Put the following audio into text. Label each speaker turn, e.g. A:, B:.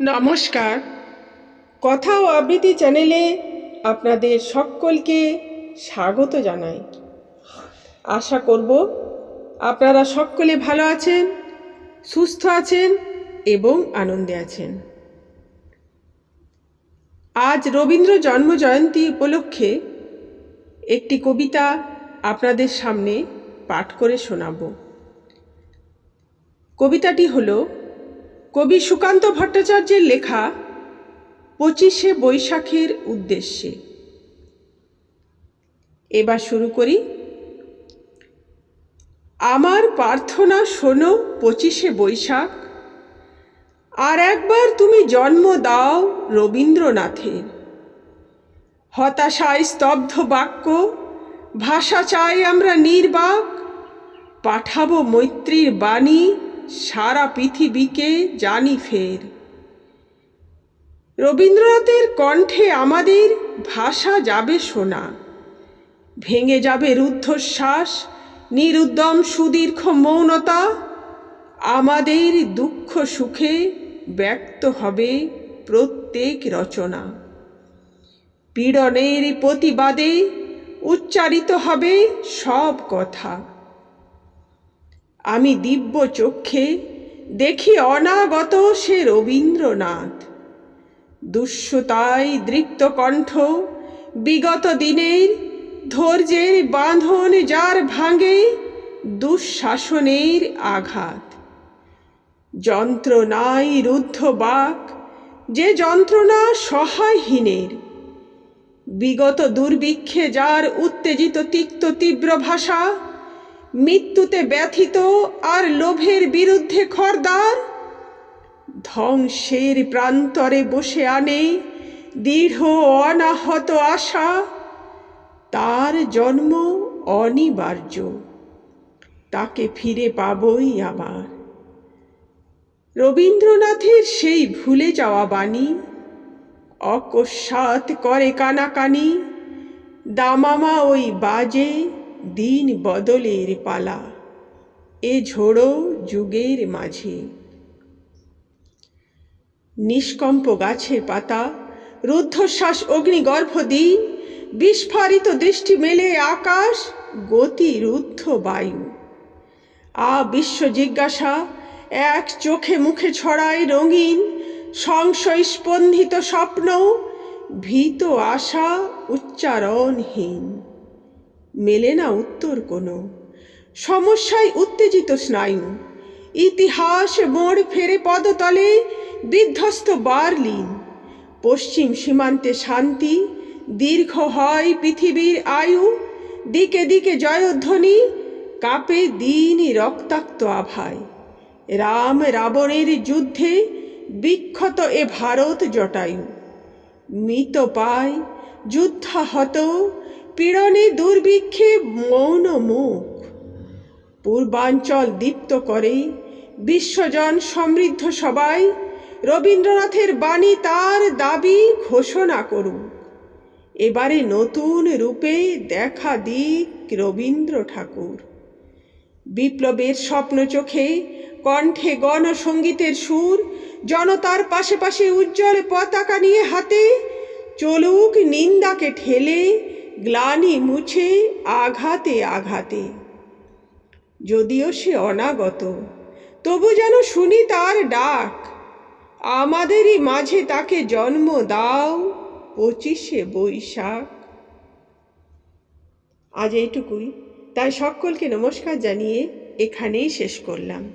A: নমস্কার। কথা ও আবৃত্তি চ্যানেলে আপনাদের সকলকে স্বাগত জানাই। আশা করব আপনারা সকলে ভালো আছেন, সুস্থ আছেন এবং আনন্দে আছেন। আজ রবীন্দ্র জন্ম জয়ন্তী উপলক্ষে একটি কবিতা আপনাদের সামনে পাঠ করে শোনাব। কবিতাটি হলো কবি সুকান্ত ভট্টাচার্যের লেখা পঁচিশে বৈশাখের উদ্দেশ্যে। এবার শুরু করি। আমার প্রার্থনা শোনো পঁচিশে বৈশাখ। আর একবার তুমি জন্ম দাও রবীন্দ্রনাথের। হতাশায় স্তব্ধ বাক্য, ভাষা চাই আমরা নির্বাক। পাঠাবো মৈত্রীর বাণী সারা পৃথিবীকে জানি ফের। রবীন্দ্রনাথের কণ্ঠে আমাদের ভাষা যাবে শোনা ভেঙে যাবে রুদ্ধশ্বাস, নিরুদ্যম সুদীর্ঘ মৌনতা। আমাদের দুঃখ সুখে ব্যক্ত হবে প্রত্যেক রচনা। পীড়নের প্রতিবাদে উচ্চারিত হবে সব কথা। আমি দিব্য চক্ষে দেখি অনাগত সে রবীন্দ্রনাথ। দুঃস্বতায় দৃপ্ত কণ্ঠ, বিগত দিনের ধৈর্যের বাঁধন যার ভাঙে দুঃশাসনের আঘাত। যন্ত্রণায় রুদ্ধ বাক, যে যন্ত্রণা সহায়হীনের। বিগত দুর্ভিক্ষে যার উত্তেজিত তিক্ত তীব্র ভাষা মৃত্যুতে ব্যথিত আর লোভের বিরুদ্ধে খরদার? ধ্বংসের প্রান্তরে বসে আনে দৃঢ় অনাহত আশা। তার জন্ম অনিবার্য। তাকে ফিরে পাবই আবার। রবীন্দ্রনাথের সেই ভুলে যাওয়া বাণী, অকস্মাৎ করে কানাকানি, দামামা ওই বাজে দিন বদলের পালা, এ ঝোড়ো যুগের মাঝে। নিষ্কম্প গাছের পাতা, রুদ্ধশ্বাস, অগ্নিগর্ভ দিন, বিস্ফারিত দৃষ্টি মেলে আকাশ, গতি রুদ্ধ বায়ু। আ বিশ্ব জিজ্ঞাসা, এক চোখে মুখে ছড়ায় রঙিন সংশয় স্পন্দিত স্বপ্ন, ভীত আশা উচ্চারণহীন। মেলে না উত্তর কোনো। সমস্যায় উত্তেজিত স্নায়ু। ইতিহাস মোড় ফেরে পদতলে বিধ্বস্ত বার্লিন। পশ্চিম সীমান্তে শান্তি, দীর্ঘ হয় পৃথিবীর আয়ু, দিকে দিকে জয়ধ্বনি, কাপে দিন রক্তাক্ত আভায়। রাম রাবণের যুদ্ধে বিক্ষত এ ভারত জটায়ু। মৃত পায় যুদ্ধাহত পীড়নে দুর্ভিক্ষে মৌন মুখ। পূর্বাঞ্চল দীপ্ত করে বিশ্বজন সমৃদ্ধ সবাই রবীন্দ্রনাথের বাণী তার দাবি ঘোষণা করুক। এবারে নতুন রূপে দেখা দিক রবীন্দ্র ঠাকুর। বিপ্লবের স্বপ্ন চোখে কণ্ঠে গণসঙ্গীতের সুর, জনতার পাশে পাশে উজ্জ্বল পতাকা নিয়ে হাতে, চলুক নিন্দাকে ঠেলে গ্লানি মুছে আঘাতে আঘাতে। যদিও সে অনাগত, তবু যেন শুনি তার ডাক। আমাদেরই মাঝে তাকে জন্ম দাও পঁচিশে বৈশাখ। আজ এইটুকুই। তাই সকলকে নমস্কার জানিয়ে এখানেই শেষ করলাম।